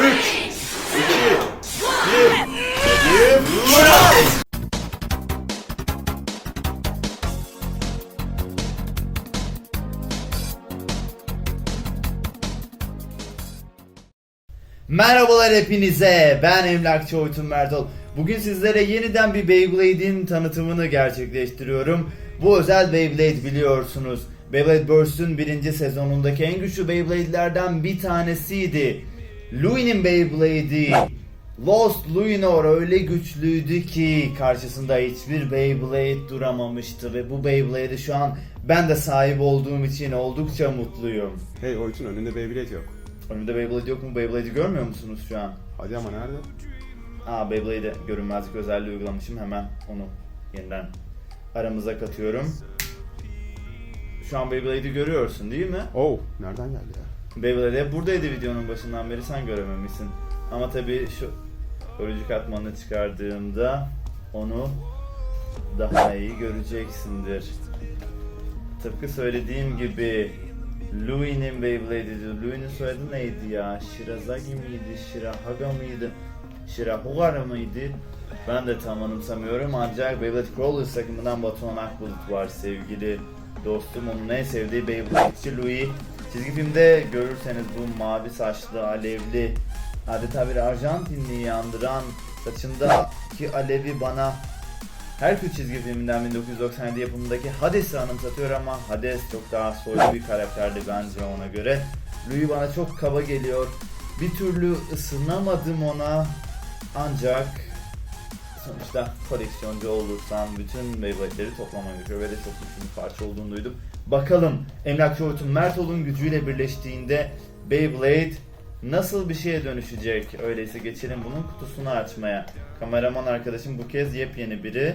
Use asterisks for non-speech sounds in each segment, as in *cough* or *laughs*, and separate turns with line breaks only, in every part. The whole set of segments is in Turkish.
3, 2, 1, 1, Merhabalar hepinize. Ben Emlakçı Oytun Mertol. Bugün sizlere yeniden bir Beyblade'in tanıtımını gerçekleştiriyorum. Bu özel Beyblade biliyorsunuz. Beyblade Burst'ün birinci sezonundaki en güçlü Beyblade'lerden bir tanesiydi. Louis'nin Beyblade'i Lost Luinor öyle güçlüydü ki karşısında hiçbir Beyblade duramamıştı ve bu Beyblade'e şu an ben de sahip olduğum için oldukça mutluyum.
Hey Oytun önünde Beyblade yok.
Önümde Beyblade yok mu? Beyblade'i görmüyor musunuz şu an?
Hadi ama nerede?
Aa Beyblade'e görünmezlik özelliği uygulamışım. Hemen onu yeniden aramıza katıyorum. Şu an Beyblade'i görüyorsun değil mi?
Oh nereden geldi ya?
Beyblade hep buradaydı videonun başından beri sen görememişsin. Ama tabii şu örücü katmanını çıkardığımda onu daha iyi göreceksindir. Tıpkı söylediğim gibi Louis'nin Beyblade'iydi. Louis'nin soyadı neydi ya? Shirazagi miydi? Shirahaga mıydı? Shirahugara mıydı? Ben de tam anımsamıyorum ancak Beyblade Crawlers takımından Batuhan Akbulut var sevgili dostum. Onun en sevdiği Beyblade'çi Louis. Çizgi filmde görürseniz bu mavi saçlı, alevli, adeta bir Arjantinliyi yandıran saçındaki alevi bana Herkül çizgi filminden 1997 yapımındaki Hades'i anımsatıyor ama Hades çok daha soylu bir karakterdi bence ona göre. Louis bana çok kaba geliyor. Bir türlü ısınamadım ona. Ancak sonuçta koleksiyoncu olursan bütün Beyblade'leri toplaman gerekiyor ve de çok güçlü bir parça olduğunu duydum. Bakalım Emlakçı Ortun Mertol'un gücüyle birleştiğinde Beyblade nasıl bir şeye dönüşecek? Öyleyse geçelim bunun kutusunu açmaya. Kameraman arkadaşım bu kez yepyeni biri.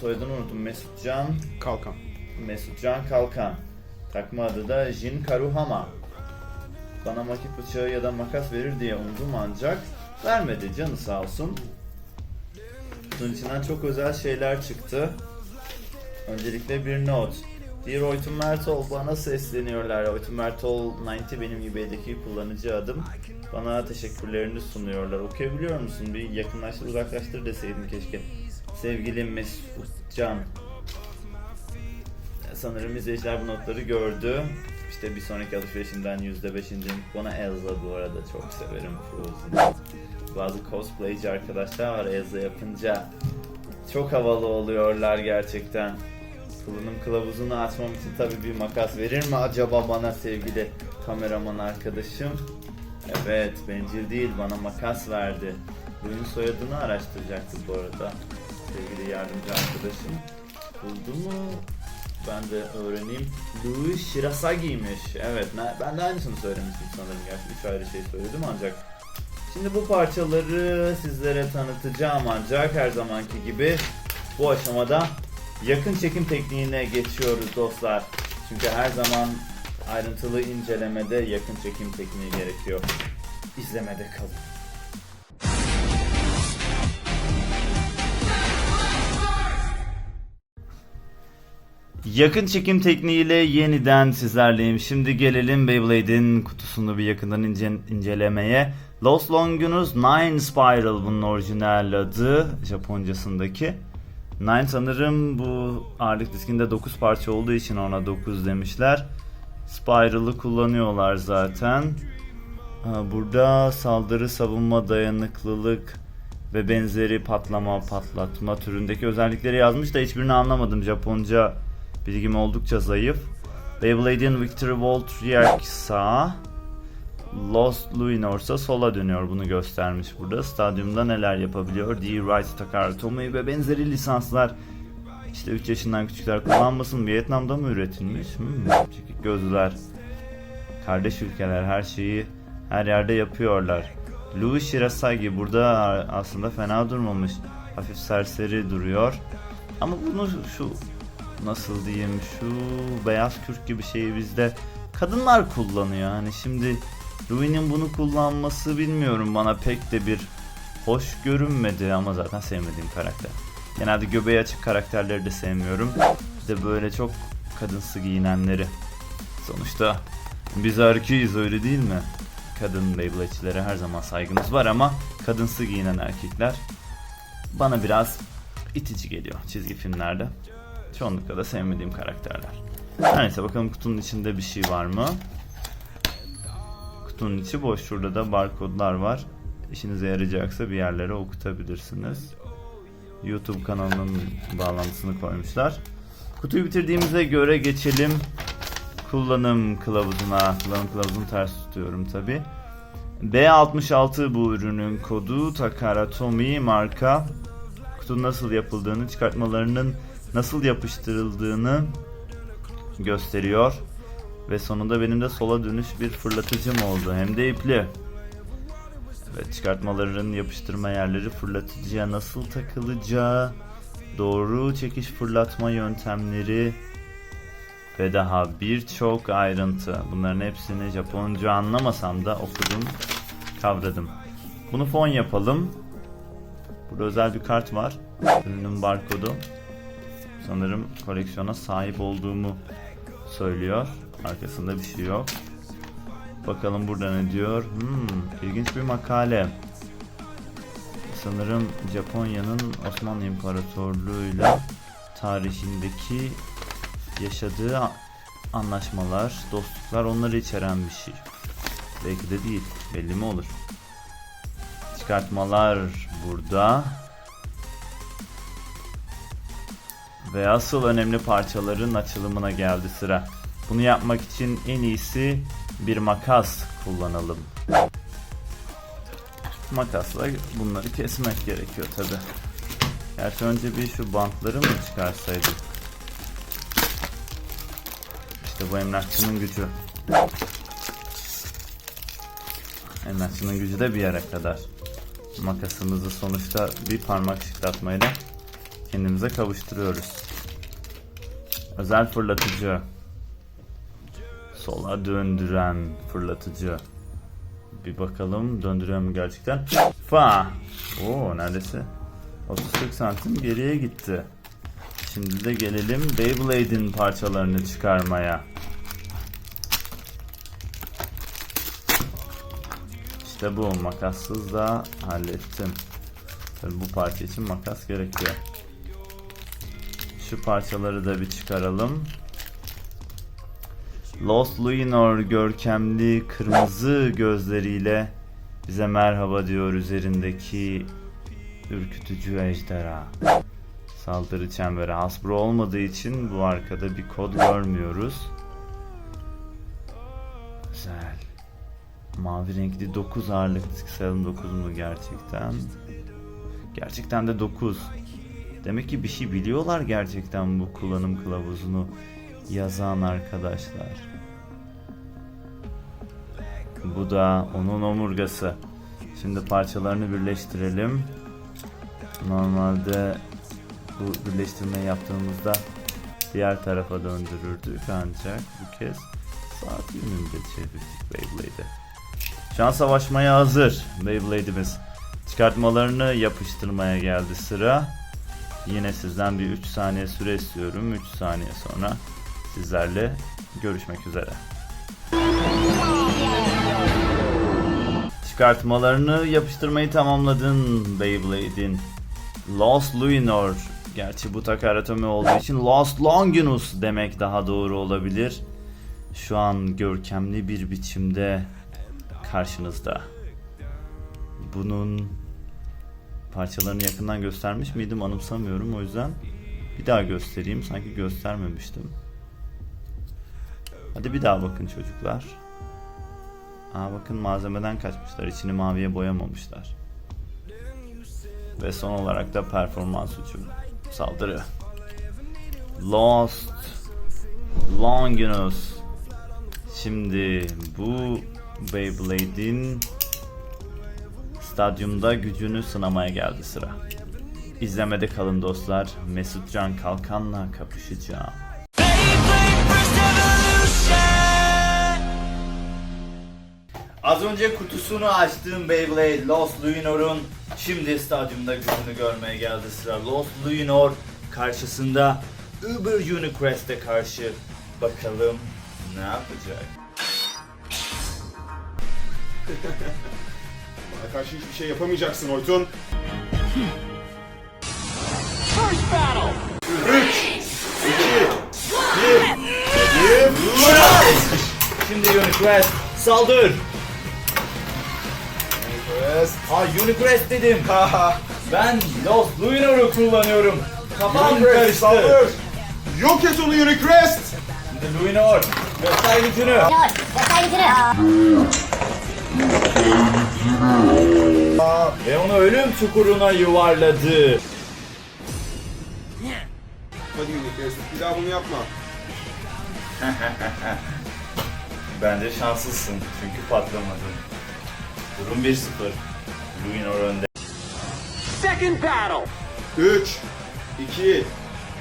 Soyadını unuttum. Mesutcan.
Kalkan.
Mesutcan Kalkan. Takma adı da Jin Karuhama. Bana makit bıçağı ya da makas verir diye umdum ancak vermedi canı sağ olsun. Bunun içinden çok özel şeyler çıktı. Öncelikle bir not. Dear Oytun Mertol bana sesleniyorlar. Oytun Mertol 90 benim eBay'deki kullanıcı adım. Bana teşekkürlerini sunuyorlar. Okuyabiliyor musun? Bir yakınlaştır uzaklaştır deseydim keşke. Sevgili Mesutcan. Sanırım izleyiciler bu notları gördü. İşte bir sonraki alışverişimden %5 indirim. Bana Elsa bu arada çok severim Frozen. Bazı cosplayci arkadaşlar var Elsa yapınca. Çok havalı oluyorlar gerçekten. Kullanım kılavuzunu açmam için tabii bir makas verir mi acaba bana sevgili kameraman arkadaşım? Evet, bencil değil bana makas verdi. Bunun soyadını araştıracaktı bu arada. Sevgili yardımcı arkadaşım. Buldu mu? Ben de öğreneyim. Louis Shirasagi'ymiş. Evet, ben de aynısını söylemiştim sanırım. Gerçi üç ayrı şey söyledim ancak. Şimdi bu parçaları sizlere tanıtacağım ancak her zamanki gibi bu aşamada yakın çekim tekniğine geçiyoruz dostlar. Çünkü her zaman ayrıntılı incelemede yakın çekim tekniği gerekiyor. İzlemede kalın. Yakın çekim tekniğiyle yeniden sizlerleyim. Şimdi gelelim Beyblade'in kutusunu bir yakından ince- incelemeye. Los Longinus Nine Spiral bunun orijinal adı Japoncasındaki. Nine sanırım bu ağırlık diskinde 9 parça olduğu için ona 9 demişler. Spiral'ı kullanıyorlar zaten. Ha, Burada saldırı, savunma, dayanıklılık ve benzeri patlama, patlatma türündeki özellikleri yazmış da hiçbirini anlamadım. Japonca bilgim oldukça zayıf. Beyblade'in Victory Volt sağa, Lost Luinor'sa sola dönüyor bunu göstermiş burada. Stadyumda neler yapabiliyor? D. Wright, Takara Tomy ve benzeri lisanslar işte 3 yaşından küçükler kullanmasın. Vietnam'da mı üretilmiş? Hmm, çekik gözlüler. Kardeş ülkeler her şeyi her yerde yapıyorlar. Louis Shirasagi burada aslında fena durmamış. Hafif serseri duruyor. Ama bunu şu nasıl diyeyim şu beyaz kürk gibi şeyi bizde kadınlar kullanıyor. Hani şimdi Louis'nin bunu kullanması bilmiyorum bana pek de bir hoş görünmedi ama zaten sevmediğim karakter. Genelde göbeği açık karakterleri de sevmiyorum. Bir de böyle çok kadınsı giyinenleri. Sonuçta biz erkeğiz öyle değil mi? kadın Beyblade'çilere her zaman saygımız var ama kadınsı giyinen erkekler bana biraz itici geliyor çizgi filmlerde. Çoğunlukla da sevmediğim karakterler. Her neyse bakalım kutunun içinde bir şey var mı? Kutunun içi boş. Şurada da barkodlar var. İşinize yarayacaksa bir yerlere okutabilirsiniz. YouTube kanalının bağlantısını koymuşlar. Kutuyu bitirdiğimize göre geçelim kullanım kılavuzuna. Kullanım kılavuzunu ters tutuyorum tabi. B66 bu ürünün kodu Takara Tomy marka. Kutunun nasıl yapıldığını, çıkartmalarının nasıl yapıştırıldığını gösteriyor. Ve sonunda benim de sola dönüş bir fırlatıcım oldu. Hem de ipli. Evet çıkartmaların yapıştırma yerleri fırlatıcıya nasıl takılacağı, doğru çekiş fırlatma yöntemleri ve daha birçok ayrıntı. Bunların hepsini Japonca anlamasam da okudum, kavradım. Bunu fon yapalım. Burada özel bir kart var. Ürünün barkodu. Sanırım koleksiyona sahip olduğumu söylüyor. Arkasında bir şey yok. Bakalım burada ne diyor. Hmm, ilginç bir makale. Sanırım Japonya'nın Osmanlı İmparatorluğu'yla tarihindeki yaşadığı anlaşmalar, dostluklar onları içeren bir şey. Belki de değil. Belli mi olur? Çıkartmalar burada. Ve asıl önemli parçaların açılımına geldi sıra. Bunu yapmak için en iyisi bir makas kullanalım. Makasla bunları kesmek gerekiyor tabi. Gerçi önce bir şu bantları mı çıkarsaydık? İşte bu emlakçının gücü. Emlakçının gücü de bir yere kadar. Makasımızı sonuçta bir parmak şıklatmayla kendimize kavuşturuyoruz. Özel fırlatıcı. Sola döndüren fırlatıcı. Bir bakalım döndürüyor mu gerçekten? Fa. Oo neredeyse 30-40 santim geriye gitti. Şimdi de gelelim Beyblade'in parçalarını çıkarmaya. İşte bu makassız da hallettim. Tabii bu parça için makas gerekiyor. Şu parçaları da bir çıkaralım. Lost Luinor görkemli kırmızı gözleriyle bize merhaba diyor üzerindeki ürkütücü ejderha. Saldırı çemberi Hasbro olmadığı için bu arkada bir kod görmüyoruz. Güzel. Mavi renkli 9 ağırlık sayalım 9 mu gerçekten? Gerçekten de 9. Demek ki bir şey biliyorlar gerçekten bu kullanım kılavuzunu yazan arkadaşlar. Bu da onun omurgası. Şimdi parçalarını birleştirelim. Normalde bu birleştirmeyi yaptığımızda diğer tarafa döndürürdük ancak bu kez saat yönünde çevirdik Beyblade'i. Şu an savaşmaya hazır Beyblade'imiz. Çıkartmalarını yapıştırmaya geldi sıra. Yine sizden bir 3 saniye süre istiyorum. 3 saniye sonra sizlerle görüşmek üzere. Çıkartmalarını yapıştırmayı tamamladın Beyblade'in. Lost Luinor. Gerçi bu Takaratomi olduğu için Lost Longinus demek daha doğru olabilir. Şu an görkemli bir biçimde karşınızda. Bunun parçalarını yakından göstermiş miydim anımsamıyorum o yüzden bir daha göstereyim sanki göstermemiştim. Hadi bir daha bakın çocuklar. Aa bakın malzemeden kaçmışlar. içini maviye boyamamışlar. Ve son olarak da performans uçu saldırı. Lost Longinus. Şimdi bu Beyblade'in stadyumda gücünü sınamaya geldi sıra. İzlemede kalın dostlar. Mesut Can Kalkan'la kapışacağım. Az önce kutusunu açtığım Beyblade Lost Luinor'un şimdi stadyumda gücünü görmeye geldi sıra. Lost Luinor karşısında Uber Unicrest'e karşı bakalım ne yapacak? *laughs*
Bana karşı hiçbir şey yapamayacaksın Oytun. Üç, iki, bir, bir,
Şimdi Unicrest saldır.
Quest.
Ha Unicrest dedim. ben Lost Luinor'u kullanıyorum. Kafam
Unicrest
karıştı.
saldır. Yok et onu Unicrest.
Luinor göster gücünü.
Dur, göster gücünü.
Ve onu ölüm çukuruna yuvarladı.
Hadi Unicrest bir daha bunu yapma. *laughs*
Bence şanslısın çünkü patlamadın. Durum 1-0. Luinor önde.
Second battle.
Üç, iki,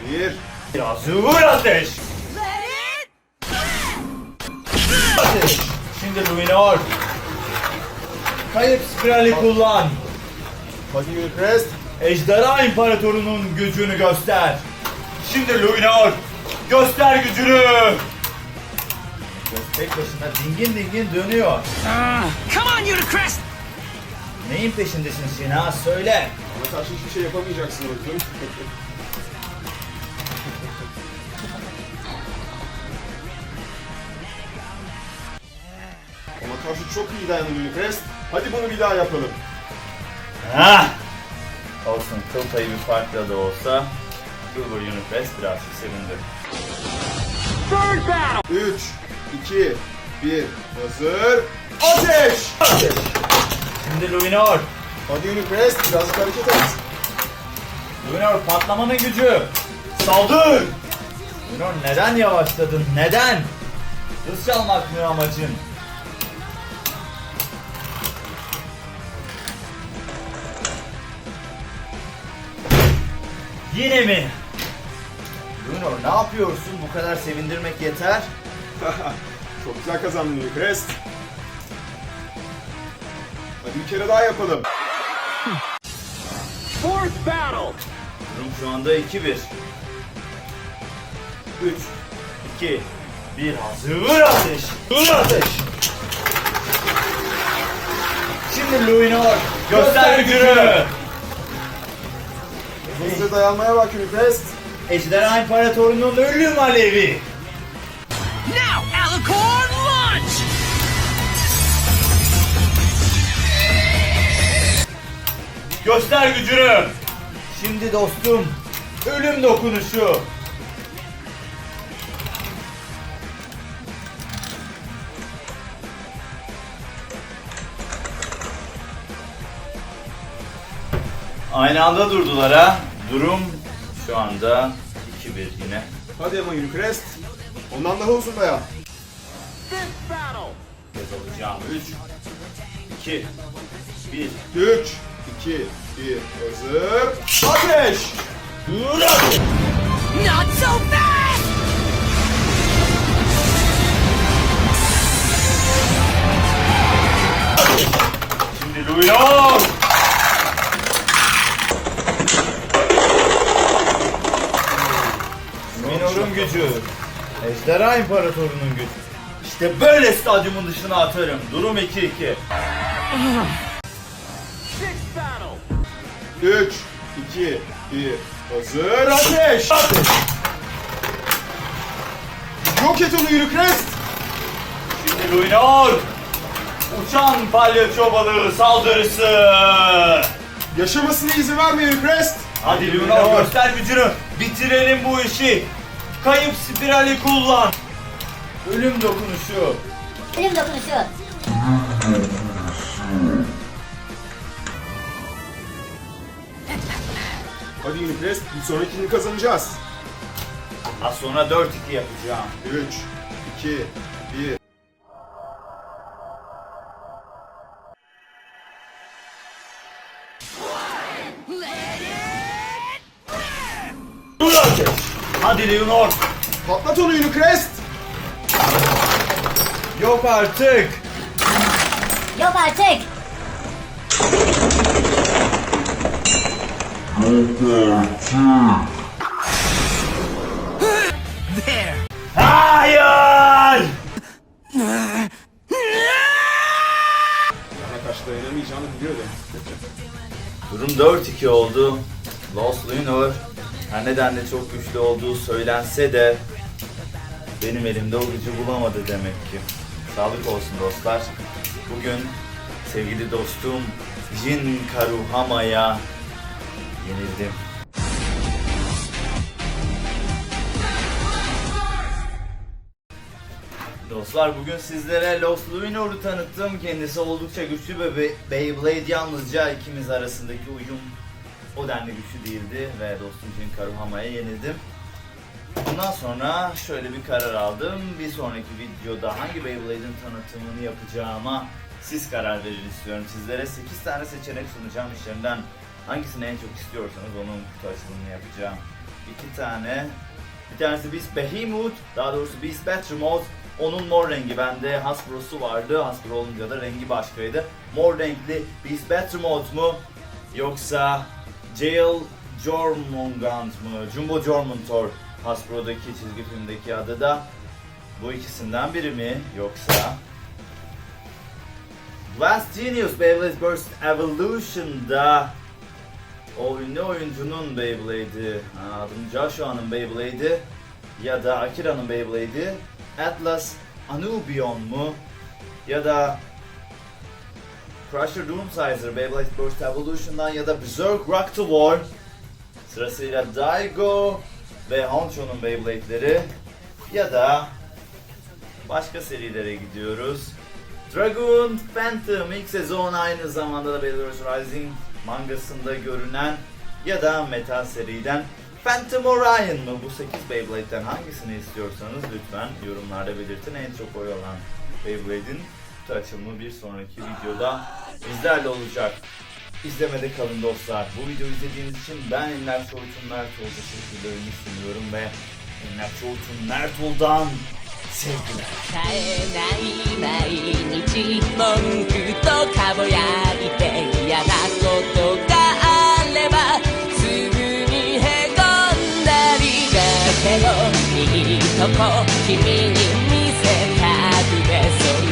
bir.
Biraz vur ateş. Ateş. Şimdi Luminor. Kayıp spirali kullan.
Hadi Unicrest.
Ejderha İmparatorunun gücünü göster. Şimdi Luminor. Göster gücünü. Tek başına dingin dingin dönüyor.
Come on, Unicrest.
Neyin peşindesin Sina? Söyle.
Bana karşı hiçbir şey yapamayacaksın Oytun. *laughs* Ona karşı çok iyi dayandın Unicrest. Hadi bunu bir daha yapalım.
Ha. Olsun kıl payı bir farkla da olsa Silver Unicrest birazcık sevindi.
Third battle.
3, 2, 1, hazır. Ateş!
Şimdi Luminor.
Hadi Unicrest birazcık hareket et.
Luminor patlamanın gücü. Saldır! Luminor neden yavaşladın? Neden? Hız çalmak mı amacın? Yine mi? Luminor ne yapıyorsun? Bu kadar sevindirmek yeter. *laughs*
Çok güzel kazandın Unicrest. Hadi bir kere daha yapalım. *laughs*
Fourth battle.
Durum şu anda 2-1. 3 2 1 Hazır ateş! Hazır ateş! Şimdi Luinor göster gücünü!
Hızlı dayanmaya bak Unicrest.
Ejderha İmparatorunun ölüm alevi! Göster gücünü! Şimdi dostum ölüm dokunuşu! Aynı anda durdular ha. Durum şu anda 2-1 yine.
Hadi ama Unicrest. Ondan daha uzun dayan.
Kez alacağım. 3 2 1
3, 2, 1, hazır. Ateş!
Not so fast.
Şimdi Luminor! Luminor'un gücü. Ejderha İmparatorunun gücü. İşte böyle stadyumun dışına atarım. Durum 2-2.
Sixth battle.
3, 2, 1, hazır. Ateş! Yok et onu Unicrest!
Şimdi Luminor! Uçan palyaço balığı saldırısı!
Yaşamasına izin verme Unicrest!
Hadi Luminor göster gücünü. Bitirelim bu işi. Kayıp spirali kullan. Ölüm dokunuşu.
Ölüm dokunuşu.
Hadi Unicrest, bir sonrakini kazanacağız.
Az sonra 4-2 yapacağım.
3, 2, 1.
Dur ateş. Hadi Leonor.
Patlat onu Unicrest!
Yok artık.
Yok artık.
Hayır.
Karşı dayanamayacağını biliyordum.
Durum 4-2 oldu. Lost Lunar her nedenle çok güçlü olduğu söylense de benim elimde o gücü bulamadı demek ki. Sağlık olsun dostlar. Bugün sevgili dostum Jin Karuhama'ya yenildim. Dostlar bugün sizlere Lost Luminor'u tanıttım. Kendisi oldukça güçlü ve Be- Beyblade yalnızca ikimiz arasındaki uyum o denli güçlü değildi ve dostum Jin Karuhama'ya yenildim. Bundan sonra şöyle bir karar aldım. Bir sonraki videoda hangi Beyblade'in tanıtımını yapacağıma siz karar verin istiyorum. Sizlere 8 tane seçenek sunacağım işlerinden. Hangisini en çok istiyorsanız onun kutu açılımını yapacağım. İki tane. Bir tanesi Beast Behemoth, daha doğrusu Beast Battery Mode. Onun mor rengi bende Hasbro'su vardı. Hasbro olunca da rengi başkaydı. Mor renkli Beast Battery Mode mu? Yoksa Jail Jormungand mı? Jumbo Jormuntor Hasbro'daki çizgi filmdeki adı da bu ikisinden biri mi? Yoksa Blast Genius Beyblade Burst Evolution'da o ünlü oyuncunun Beyblade'i, adım Joshua'nın Beyblade'i ya da Akira'nın Beyblade'i Atlas Anubion mu? Ya da Crusher Doomsizer Beyblade Burst Evolution'dan ya da Berserk Rock to War sırasıyla Daigo ve Honcho'nun Beyblade'leri ya da başka serilere gidiyoruz. Dragon Phantom ilk sezon aynı zamanda da Beyblade Rising mangasında görünen ya da Metal seriden Phantom Orion mı? Bu 8 Beyblade'den hangisini istiyorsanız lütfen yorumlarda belirtin. En çok oy alan Beyblade'in kutu açılımı bir sonraki videoda bizlerle olacak. İzlemede kalın dostlar. Bu videoyu izlediğiniz için ben Enler Çoğut'un Mertol teşekkürlerimi sunuyorum ve Enler Çoğut'un Mertol'dan sevgiler.
絶えない毎日文句とかぼやいて 嫌なことがあればすぐにへこんだりだけどいいとこ君に